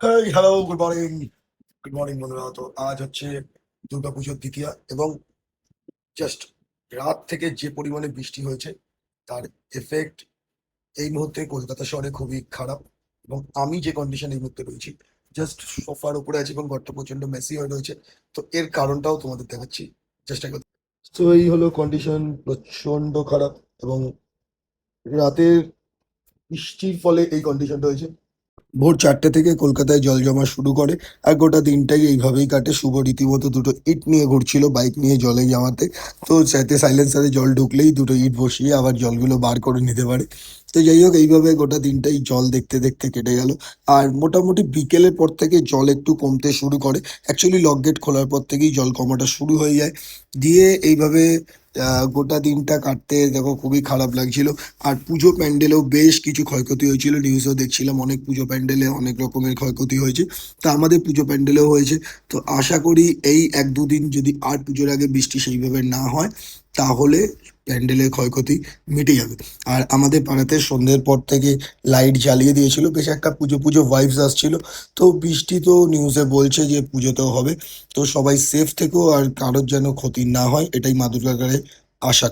Hey hello good morning good morning বন্ধুরা। তো আজ হচ্ছে দুর্গাপুজোর দ্বিতীয়া এবং জাস্ট রাত থেকে যে পরিমাণে বৃষ্টি হয়েছে, তার এফেক্ট এই মুহূর্তে কলকাতা শহরে খুবই খারাপ এবং আমি যে কন্ডিশন এই মুহূর্তে রয়েছি জাস্ট সোফার উপরে আছে এবং ঘরটা প্রচণ্ড মেসি হয়ে রয়েছে। তো এর কারণটাও তোমাদের দেখাচ্ছি। চেষ্টা করতে তো এই হলো কন্ডিশন প্রচণ্ড খারাপ এবং রাতের বৃষ্টির ফলে এই কন্ডিশনটা হয়েছে। ভোর চারটে থেকে কলকাতায় জল জমা শুরু করে আর গোটা দিনটাই এইভাবেই কাটে। শুভ রীতিমতো দুটো ইট নিয়ে ঘুরছিল, বাইক নিয়ে জলে যাওয়াতে তো যাতে সাইলেন্সারে জল ঢুকলেই দুটো ইট বসিয়ে আবার জলগুলো বার করে নিতে পারে। তো যাই হোক, এইভাবে গোটা দিনটাই জল দেখতে দেখতে কেটে গেল। আর মোটামুটি বিকেলের পর থেকে জল একটু কমতে শুরু করে। অ্যাকচুয়ালি লক গেট খোলার পর থেকেই জল কমাটা শুরু হয়ে যায়। দিয়ে এইভাবে গোটা দিনটা কাটতে দেখো খুবই খারাপ লাগছিল। আর পুজো প্যান্ডেলেও বেশ কিছু ক্ষয়ক্ষতি হয়েছিল নিউজেও দেখছিলাম অনেক পুজো প্যান্ডেলে অনেক রকমের ক্ষয়ক্ষতি হয়েছে। তা আমাদের পুজো প্যান্ডেলেও হয়েছে। তো আশা করি এই এক দুদিন যদি আর পুজোর আগে বৃষ্টি সেইভাবে না হয় তাহলে প্যান্ডেলের ক্ষয়ক্ষতি মিটে যাবে। আর আমাদের পাড়াতে সন্ধ্যের পর থেকে লাইট জ্বালিয়ে দিয়েছিল, বেশ একটা পুজো পুজো ভাইবস আসছিল। তো বৃষ্টি তো নিউজে বলছে যে পুজোতেও হবে। তো সবাই সেফ থেকো আর কারোর যেন ক্ষতি না হয়, এটাই মা দুর্গার আশা।